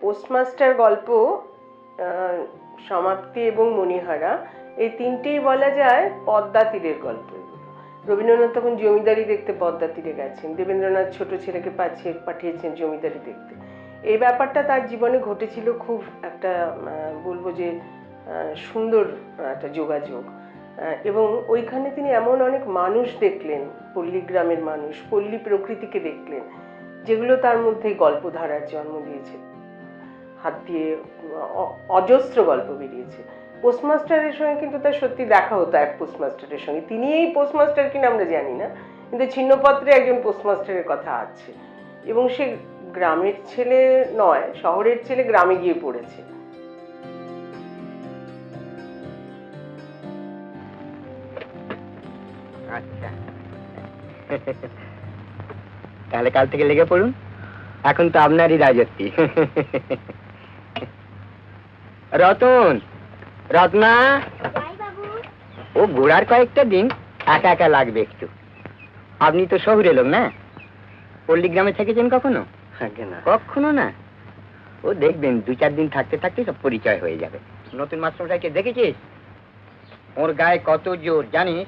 Postmaster গল্প সমাপ্তি এবং মণিহারা, এই তিনটেই বলা যায় পদ্মা তীরের গল্প। রবীন্দ্রনাথ তখন জমিদারি দেখতে পদ্মা তীরে গেছেন। দেবেন্দ্রনাথ ছোট ছেলেকে পাঠিয়ে, পাঠিয়েছেন জমিদারি দেখতে। এই ব্যাপারটা তার জীবনে ঘটেছিল খুব একটা বলব যে সুন্দর একটা যোগাযোগ। এবং ওইখানে তিনি এমন অনেক মানুষ দেখলেন পল্লী গ্রামের মানুষ, পল্লী প্রকৃতিকে দেখলেন, যেগুলো তার মধ্যে গল্পধারার জন্ম দিয়েছে। হাত দিয়ে অজস্র গল্প বেরিয়েছে। পোস্টমাস্টারের সঙ্গে কিন্তু তার সত্যি দেখা হতো এক পোস্টমাস্টারের সঙ্গে। তিনি এই পোস্টমাস্টার কিনা আমরা জানি না, কিন্তু ছিন্নপত্রে একজন পোস্টমাস্টারের কথা আছে। এবং সে গ্রামের ছেলে নয়, শহরের ছেলে গ্রামে গিয়ে পড়েছে। আচ্ছা। তাহলে কাল থেকে লেগে পড়ুন। এখন তো আপনারই রাজত্বি। রতন রত্না। ও ঘোড়ার কয়েকটা দিন একা একা লাগবে একটু। আপনি তো শহরে লোক না? পল্লীগ্রামে থেকেছেন কখনো? আগে কখনো না? ও দেখবেন দু চার দিন থাকতে থাকতে সব পরিচয় হয়ে যাবে। নতুন মাস্টারমশাইকে দেখেছিস? ওর গায়ে কত জোর জানিস?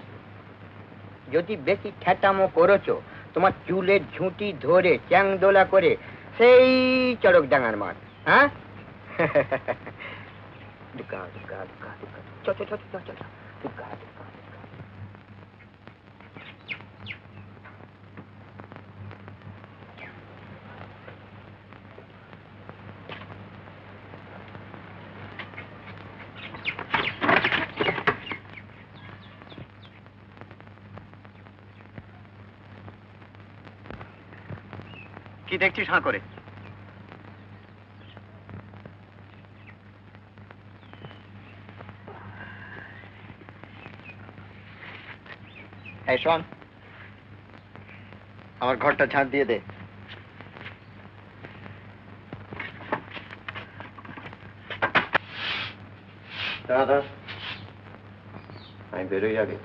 যদি বেশি ঠেটামো করেছ তোমার চুলের ঝুঁটি ধরে চ্যাং দোলা করে সেই চড়ক ডাঙার মাঠ হ্যাঁ? চ চ চ চ চ। কি দেখছিস হাঁ করে এই শোন। আমার ঘরটা ঝাঁট দিয়ে দে। দাদা আমি বেরোই আগে।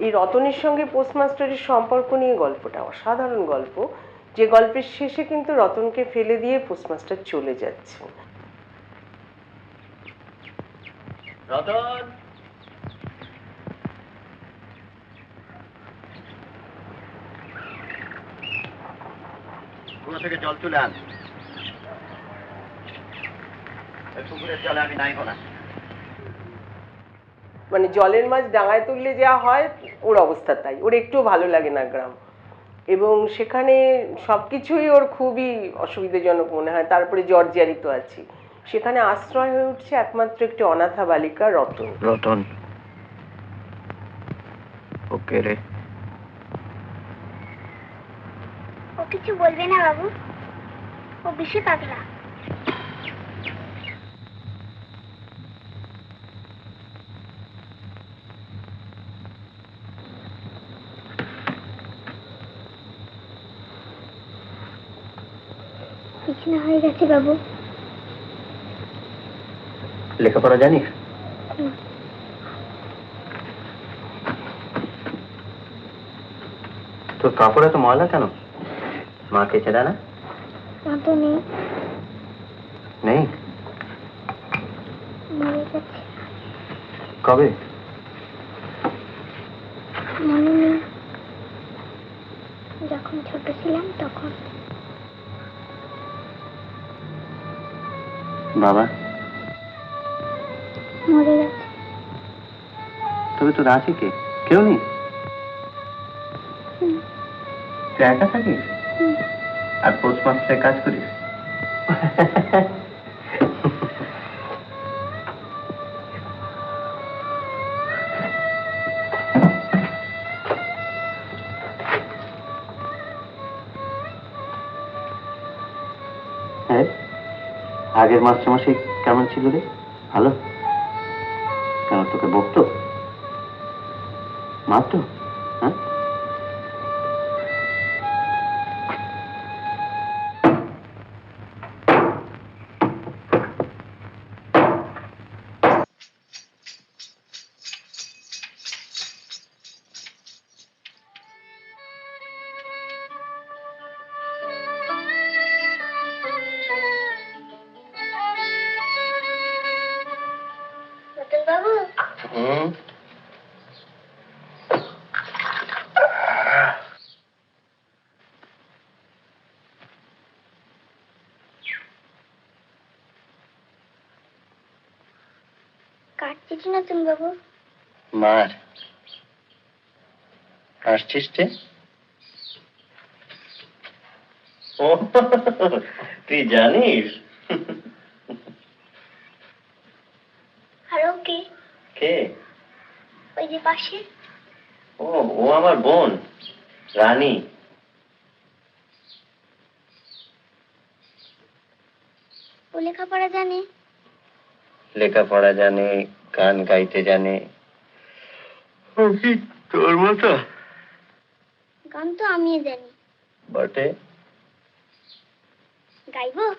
এই রতনের সঙ্গে পোস্টমাস্টারের সম্পর্ক নিয়ে গল্পটা অসাধারণ গল্প। যে গল্পের শেষে কিন্তু রতনকে ফেলে দিয়ে পোস্টমাস্টার চলে যাচ্ছে রতন! কুয়ো থেকে জল তুলে আন? পুকুরের জলে আমি নাইব না। মানে জলের মাছ ডাঙায় তুললে যা হয় ওর অবস্থা তাই। ওর একটুও ভালো লাগে না গ্রাম। এবং সেখানে সবকিছুই ওর খুবই অসুবিধাজনক মনে হয়। তারপরে জর্জারিত আছি। সেখানে আশ্রয় হয়ে উঠছে একমাত্র একটি অনাথা বালিকা রতন। রতন। ওকে রে। ও কিছু বলবে না বাবু। ও বেশি পাগলা। বিছানা হয়ে গেছে বাবু। লেখাপড়া জানিস? তোর কাপড় এত ময়লা কেন? মা কেচে না? তো নেই। নেই? কবে? মনে নেই। যখন ছোট ছিলাম তখন। বাবা। মরে গেছে। তবে তোর আছে কে? কেউ নেই? তুই একা থাকিস? আর আর পোস্টমাস্টারের কাজ করিস? আগের মাস্টারমশাই কেমন ছিল রে? ভালো? কেন তোকে বকতো? মারতো? কাটছিস নতুন বাবু? মার আসছিস রে ও তুই জানিস? আর ওকে কে? ওই যে পাশে। ও ও আমার বোন রানী। ও লেখাপড়া জানে? লেখাপড়া জানে গান গাইতে জানে। ও কি তোর মতো। গান তো আমিও জানি। বটে। গাইবো?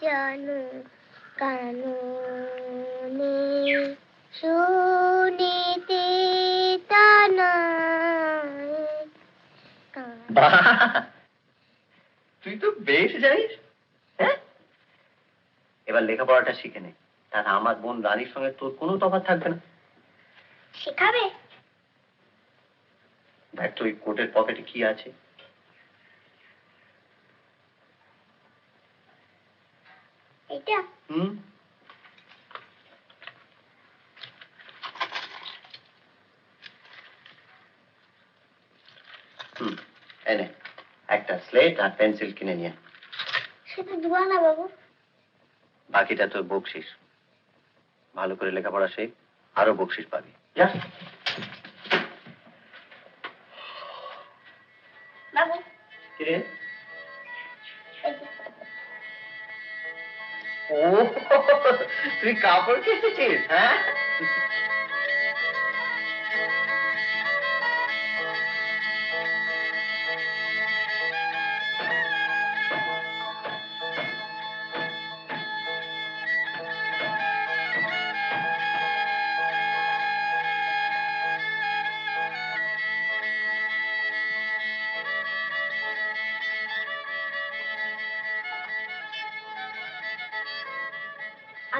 জানো কাননে শুনিতে! তুই তো বেশ জানিস। এবার লেখাপড়াটা শিখে নে। তাহলে আমার বোন রানীর সঙ্গে তোর কোনো তফাৎ থাকবে না। শেখাবে? দেখ তো ওই কোটের পকেটে কি আছে। এটা হুম? হুম এনে একটা স্লেট আর পেন্সিল কিনে নিয়ে। সেটা দিবা না বাবু। বাকিটা তোর বকশিস। ভালো করে লেখাপড়া শেখ আরও বকশিস পাবি। তুই কাপড় কেটেছিস হ্যাঁ?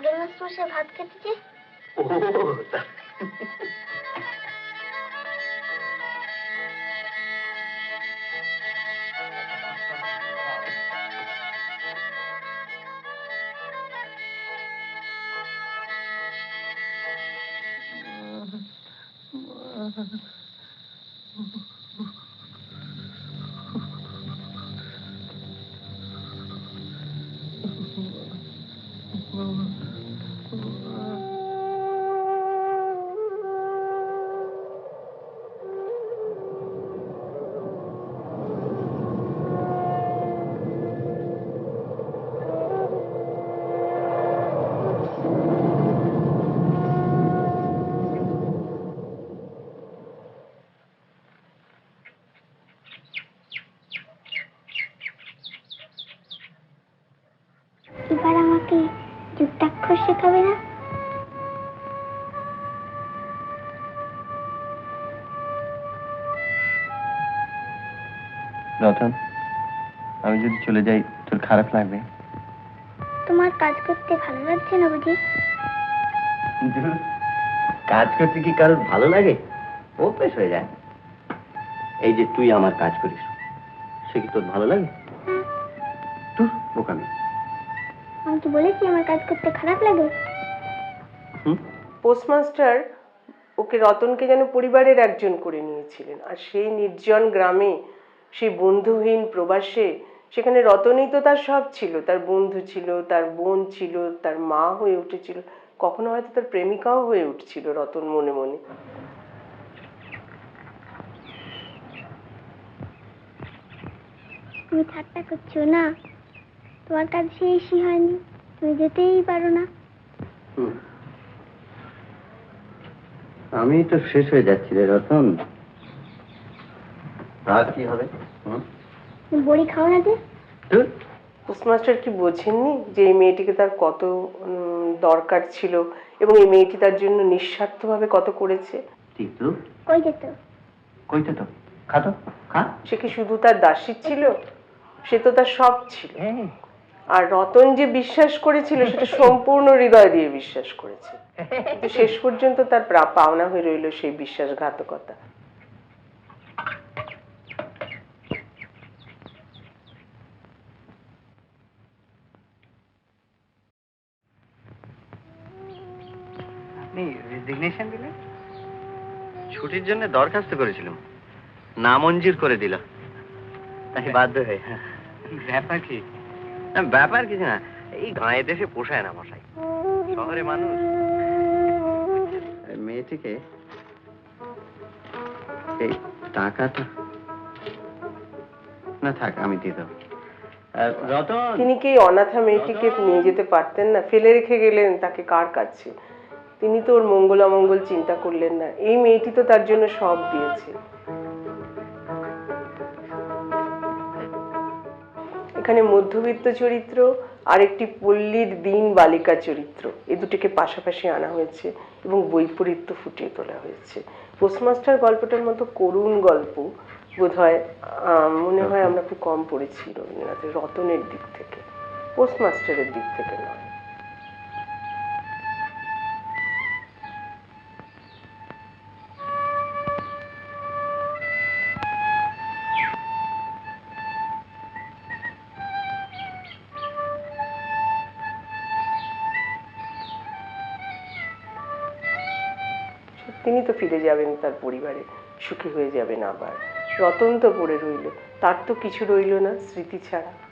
আগের মাস মাসে ভাত খেতেছে ও তা- রতন আমি যদি চলে যাই তোর খারাপ লাগবে? তোমার কাজ করতে ভালো লাগছে না বুঝি? কাজ করতে কি কারোর ভালো লাগে? অভ্যেস হয়ে যায়। এই যে তুই আমার কাজ করিস সে কি তোর ভালো লাগে? তুই বোকামি আমি কি বলেছি আমার কাজ করতে খারাপ লাগে? হুম? পোস্টমাস্টার ওকে রতনকে যেন পরিবারের একজন করে নিয়েছিলেন আর সেই নির্জন গ্রামে সেই বন্ধুহীন প্রবাসে সেখানে রতনই তো তার সব ছিল। তার বন্ধু ছিল তার বোন ছিল তার মা হয়ে উঠেছিল। কখনো হয়তো তার প্রেমিকাও হয়ে উঠছিল রতন মনে মনে। তুমি ঠাট্টা করছ না? তোমার কাজ শেষই হয়নি। তুমি যেতেই পারো না। হুম। আমি তো শেষ হয়ে যাচ্ছি রে রতন। আর কি হবে? বড়ি খাও না যে? পোস্টমাস্টার কি বোঝেননি যে এই মেয়েটিকে তার কত দরকার ছিল এবং এই মেয়েটি তার জন্য নিঃস্বার্থভাবে কত করেছে? টিকলু কই যেত কইতে তো খা খা। সে কি শুধু তার দাসী ছিল? সে তো তার সব ছিল। হ্যাঁ। আর রতন যে বিশ্বাস করেছিল সেটা সম্পূর্ণ হৃদয় দিয়ে বিশ্বাস করেছে। কিন্তু শেষ পর্যন্ত তার প্রা- পাওনা হয়ে রইল সেই বিশ্বাসঘাতকতা। আপনি রেজিগনেশন দিলেন? ছুটির জন্য দরখাস্ত করেছিলাম। নামঞ্জুর করে দিল তাই বাধ্য হয়ে। ব্যাপার কি? না, ব্যাপার কিছু না। এই গাঁয়ে দেশে পোষায় না মশাই। শহরে মানুষ। মেয়েটিকে এই টাকাটা না থাক আমি দিয়ে দেবো। তিনি কি অনাথা মেয়েটিকে নিয়ে যেতে পারতেন না? ফেলে রেখে গেলেন তাকে কার কাছে? তিনি তো ওর মঙ্গল অমঙ্গল চিন্তা করলেন না। এই মেয়েটি তো তার জন্য সব দিয়েছে। এখানে মধ্যবিত্ত চরিত্র আর একটি পল্লীর দিন বালিকা চরিত্র। এ দুটিকে পাশাপাশি আনা হয়েছে এবং বৈপরীত্য ফুটিয়ে তোলা হয়েছে। পোস্টমাস্টার গল্পটার মতো করুণ গল্প বোধ হয় মনে হয় আমরা খুব কম পড়েছি রবীন্দ্রনাথের রতনের দিক থেকে। পোস্টমাস্টারের দিক থেকে নয়। তিনি তো ফিরে যাবেন তার পরিবারে, সুখী হয়ে যাবেন আবার। রতন তো পড়ে রইল, তার তো কিছু রইল না স্মৃতি ছাড়া।